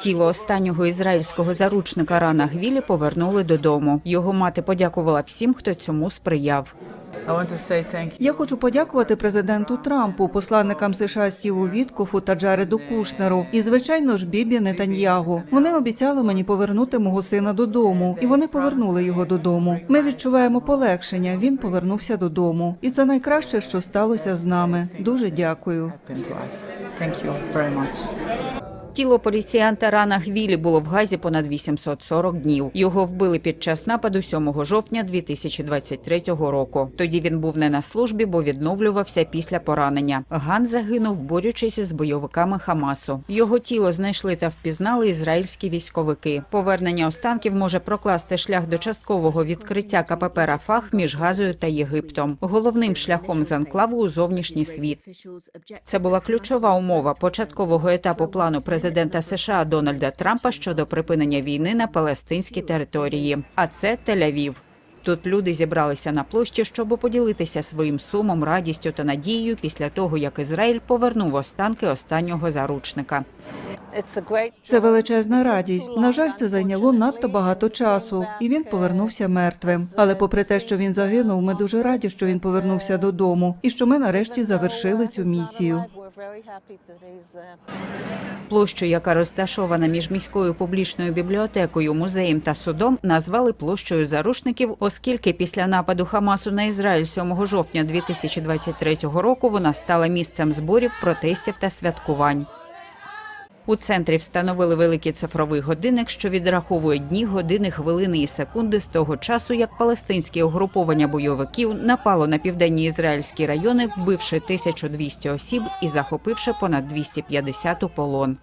Тіло останнього ізраїльського заручника Рана Гвілі повернули додому. Його мати подякувала всім, хто цьому сприяв. Я хочу подякувати президенту Трампу, посланникам США Стіву Віткофу та Джареду Кушнеру, і звичайно ж Бібі Нетаньягу. Вони обіцяли мені повернути мого сина додому, і вони повернули його додому. Ми відчуваємо полегшення. Він повернувся додому, і це найкраще, що сталося з нами. Дуже дякую. Тіло поліціянта Рана Гвілі було в Газі понад 840 днів. Його вбили під час нападу 7 жовтня 2023 року. Тоді він був не на службі, бо відновлювався після поранення. Ган загинув, борючись з бойовиками Хамасу. Його тіло знайшли та впізнали ізраїльські військовики. Повернення останків може прокласти шлях до часткового відкриття КПП Рафах між Газою та Єгиптом, головним шляхом з анклаву у зовнішній світ. Це була ключова умова початкового етапу плану президента США Дональда Трампа щодо припинення війни на палестинській території. А це Тель-Авів. Тут люди зібралися на площі, щоб поділитися своїм сумом, радістю та надією після того, як Ізраїль повернув останки останнього заручника. Це величезна радість. На жаль, це зайняло надто багато часу, і він повернувся мертвим. Але попри те, що він загинув, ми дуже раді, що він повернувся додому, і що ми нарешті завершили цю місію. Площу, яка розташована між міською публічною бібліотекою, музеєм та судом, назвали площею зарушників, оскільки після нападу Хамасу на Ізраїль 7 жовтня 2023 року вона стала місцем зборів, протестів та святкувань. У центрі встановили великий цифровий годинник, що відраховує дні, години, хвилини і секунди з того часу, як палестинське угруповання бойовиків напало на південні ізраїльські райони, вбивши 1200 осіб і захопивши понад 250 у полон.